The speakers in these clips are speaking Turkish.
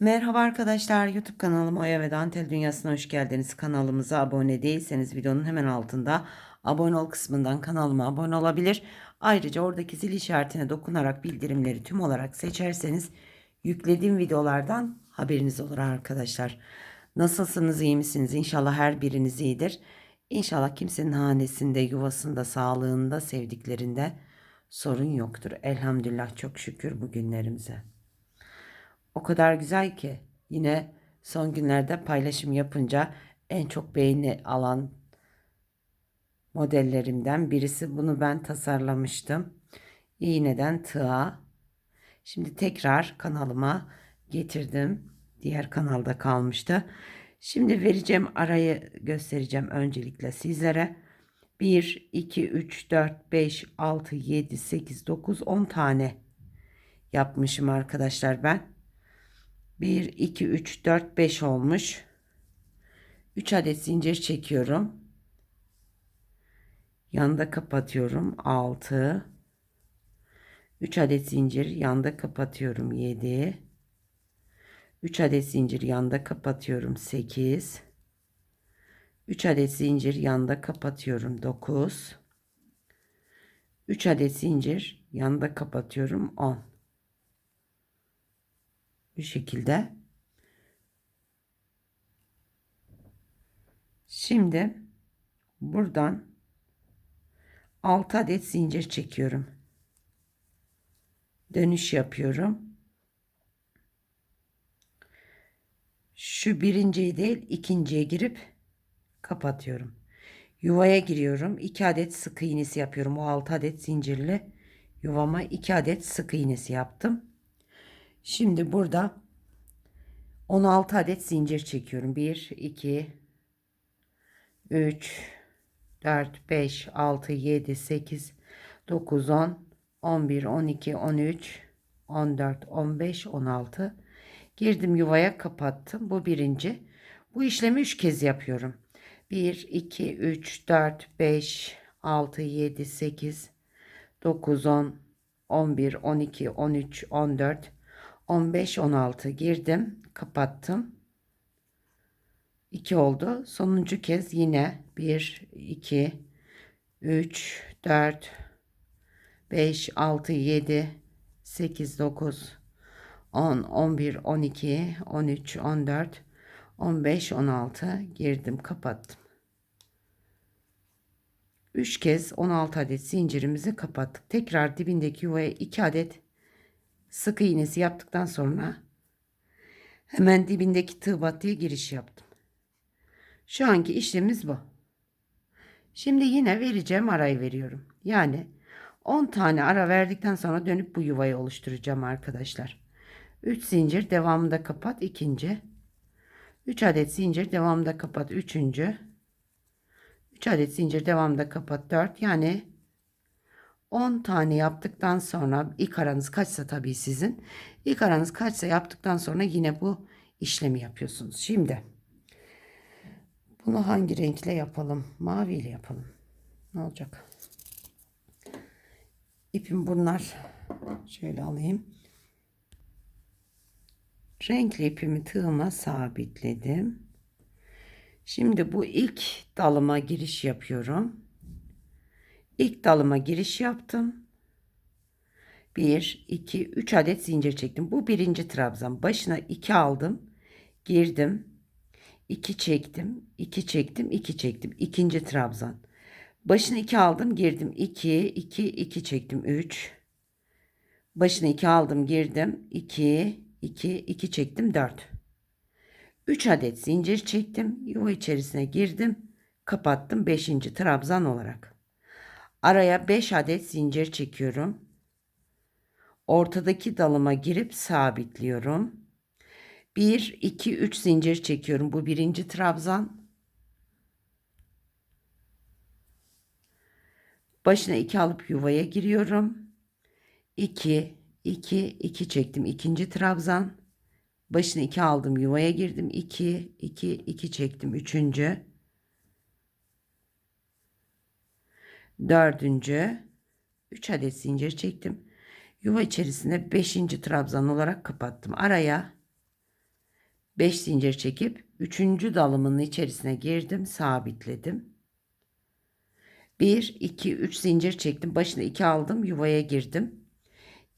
Merhaba arkadaşlar YouTube kanalıma Oya ve Dantel Dünyası'na hoş geldiniz. Kanalımıza abone değilseniz videonun hemen altında abone ol kısmından kanalıma abone olabilir. Ayrıca oradaki zil işaretine dokunarak bildirimleri tüm olarak seçerseniz yüklediğim videolardan haberiniz olur arkadaşlar. Nasılsınız iyi misiniz? İnşallah her biriniz iyidir. İnşallah kimsenin hanesinde, yuvasında, sağlığında, sevdiklerinde sorun yoktur. Elhamdülillah çok şükür bugünlerimize. O kadar güzel ki yine son günlerde paylaşım yapınca en çok beğeni alan modellerimden birisi. Bunu ben tasarlamıştım. İğneden tığa. Şimdi tekrar kanalıma getirdim. Diğer kanalda kalmıştı. Şimdi vereceğim arayı göstereceğim öncelikle sizlere. 1, 2, 3, 4, 5, 6, 7, 8, 9, 10 tane yapmışım arkadaşlar ben. 1, 2, 3, 4, 5 olmuş. 3 adet zincir çekiyorum. Yanda kapatıyorum. 6. 3 adet zincir yanda kapatıyorum. 7. 3 adet zincir yanda kapatıyorum. 8. 3 adet zincir yanda kapatıyorum. 9. 3 adet zincir yanda kapatıyorum. 10 bu şekilde. Şimdi buradan 6 adet zincir çekiyorum. Dönüş yapıyorum. Şu birinciyi değil ikinciye girip kapatıyorum. Yuvaya giriyorum. 2 adet sık iğnesi yapıyorum. O 6 adet zincirli yuvama 2 adet sık iğnesi yaptım. Şimdi burada 16 adet zincir çekiyorum. 1, 2, 3, 4, 5, 6, 7, 8, 9, 10, 11, 12, 13, 14, 15, 16. Girdim yuvaya kapattım. Bu birinci. Bu işlemi 3 kez yapıyorum. 1, 2, 3, 4, 5, 6, 7, 8, 9, 10, 11, 12, 13, 14, 15 16 girdim kapattım. 2 oldu. Sonuncu kez yine 1 2 3 4 5 6 7 8 9 10 11 12 13 14 15 16 girdim kapattım. 3 kez 16 adet zincirimizi kapattık. Tekrar dibindeki yuvaya 2 adet sık iğnesi yaptıktan sonra hemen dibindeki tığ battıya giriş yaptım. Şu anki işlemimiz bu. Şimdi yine vereceğim arayı veriyorum. Yani 10 tane ara verdikten sonra dönüp bu yuvayı oluşturacağım arkadaşlar. 3 zincir devamında kapat ikinci. 3 adet zincir devamında kapat üçüncü. 3 adet zincir devamında kapat 4 yani 10 tane yaptıktan sonra ilk aranız kaçsa tabii sizin. İlk aranız kaçsa yaptıktan sonra yine bu işlemi yapıyorsunuz. Şimdi bunu hangi renkle yapalım? Mavi ile yapalım. Ne olacak? İpim bunlar. Şöyle alayım. Renkli ipimi tığıma sabitledim. Şimdi bu ilk dalıma giriş yapıyorum. İlk dalıma giriş yaptım. 1, 2, 3 adet zincir çektim. Bu birinci trabzan. Başına 2 aldım. Girdim. 2 çektim. 2 çektim. 2 çektim. İkinci trabzan. Başına 2 aldım. Girdim. 2, 2, 2 çektim. 3. Başına 2 aldım. Girdim. 2, 2, 2 çektim. 4. 3 adet zincir çektim. Yuva içerisine girdim. Kapattım 5. trabzan olarak. Araya 5 adet zincir çekiyorum. Ortadaki dalıma girip sabitliyorum. 1, 2, 3 zincir çekiyorum. Bu birinci trabzan. Başına 2 alıp yuvaya giriyorum. 2, 2, 2 çektim. İkinci trabzan. Başına 2 aldım yuvaya girdim. 2, 2, 2 çektim. Üçüncü. Dördüncü 3 adet zincir çektim. Yuva içerisinde 5. trabzan olarak kapattım. Araya 5 zincir çekip 3. dalımın içerisine girdim, sabitledim. 1 2 3 zincir çektim. Başına 2 aldım, yuvaya girdim.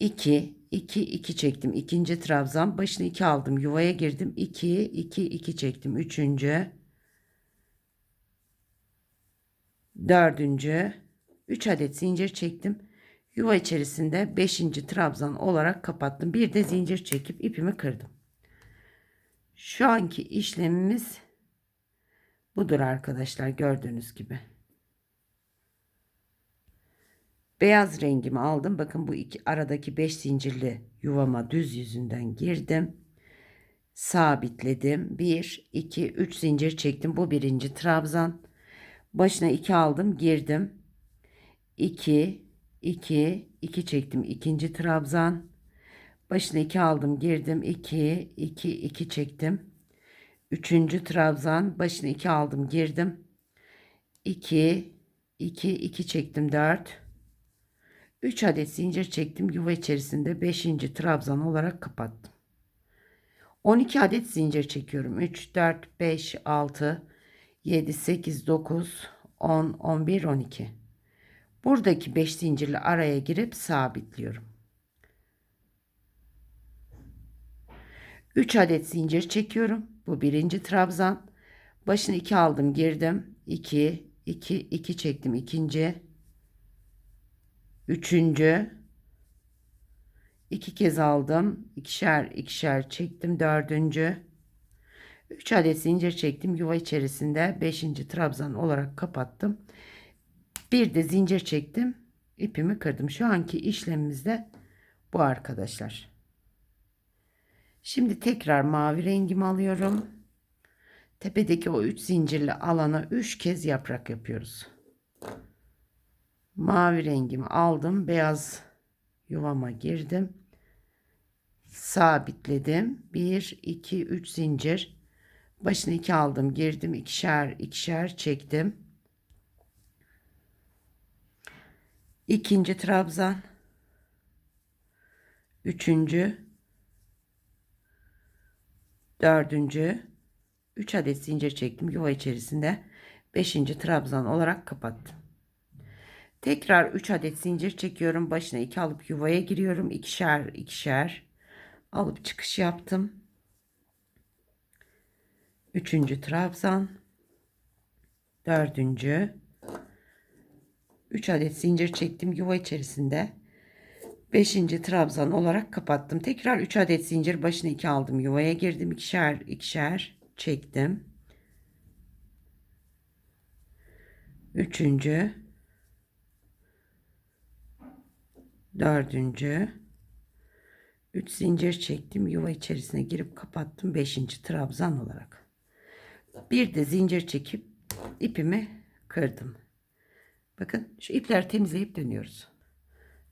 2 2 2 çektim. İkinci trabzan başına 2 aldım, yuvaya girdim. 2 2 2 çektim. Üçüncü dördüncü 3 adet zincir çektim. Yuva içerisinde 5. trabzan olarak kapattım. Bir de zincir çekip ipimi kırdım. Şu anki işlemimiz budur arkadaşlar gördüğünüz gibi. Beyaz rengimi aldım. Bakın bu iki aradaki 5 zincirli yuvama düz yüzünden girdim. Sabitledim. 1 2 3 zincir çektim. Bu birinci trabzan. Başına 2 aldım, girdim. 2 2 2 çektim. ikinci trabzan. Başına 2 aldım, girdim. 2 2 2 çektim. Üçüncü trabzan. Başına 2 aldım, girdim. 2 2 2 çektim. 4 3 adet zincir çektim. Yuva içerisinde 5. trabzan olarak kapattım. 12 adet zincir çekiyorum. 3 4 5 6 7 8 9 10 11 12. Buradaki 5 zincirli araya girip sabitliyorum. 3 adet zincir çekiyorum. Bu birinci trabzan. Başını 2 aldım, girdim. 2 2 2 çektim ikinci. Üçüncü. iki kez aldım. ikişer ikişer çektim. Dördüncü. Üç adet zincir çektim. Yuva içerisinde beşinci trabzan olarak kapattım. Bir de zincir çektim. ipimi kırdım. Şu anki işlemimizde bu arkadaşlar. Şimdi tekrar mavi rengimi alıyorum. Tepedeki o üç zincirli alana üç kez yaprak yapıyoruz mavi rengimi aldım. Beyaz yuvama girdim. Sabitledim. 1 2 3 zincir. Başını 2 aldım, girdim. ikişer ikişer çektim. İkinci trabzan. Üçüncü. Dördüncü. Üç adet zincir çektim. Yuva içerisinde. Beşinci trabzan olarak kapattım. Tekrar 3 adet zincir çekiyorum. Başına 2 alıp yuvaya giriyorum. ikişer ikişer alıp çıkış yaptım. Üçüncü trabzan. Dördüncü. 3 adet zincir çektim yuva içerisinde. 5. trabzan olarak kapattım. Tekrar 3 adet zincir başına 2 aldım. Yuvaya girdim. ikişer ikişer çektim. Üçüncü dördüncü, üç zincir çektim. Yuva içerisine girip kapattım. Beşinci trabzan olarak. Bir de zincir çekip ipimi kırdım. Bakın şu ipleri temizleyip dönüyoruz.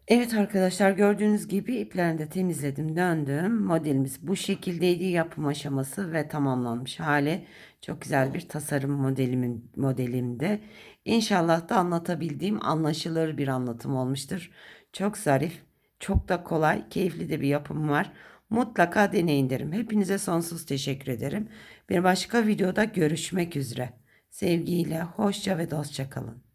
Evet arkadaşlar gördüğünüz gibi iplerini de temizledim döndüm. Modelimiz bu şekildeydi yapım aşaması ve tamamlanmış hali. Çok güzel bir tasarım modelimin modelimde. İnşallah da anlatabildiğim anlaşılır bir anlatım olmuştur. Çok zarif, çok da kolay, keyifli de bir yapım var. Mutlaka deneyin derim. Hepinize sonsuz teşekkür ederim. Bir başka videoda görüşmek üzere. Sevgiyle, hoşça ve dostça kalın.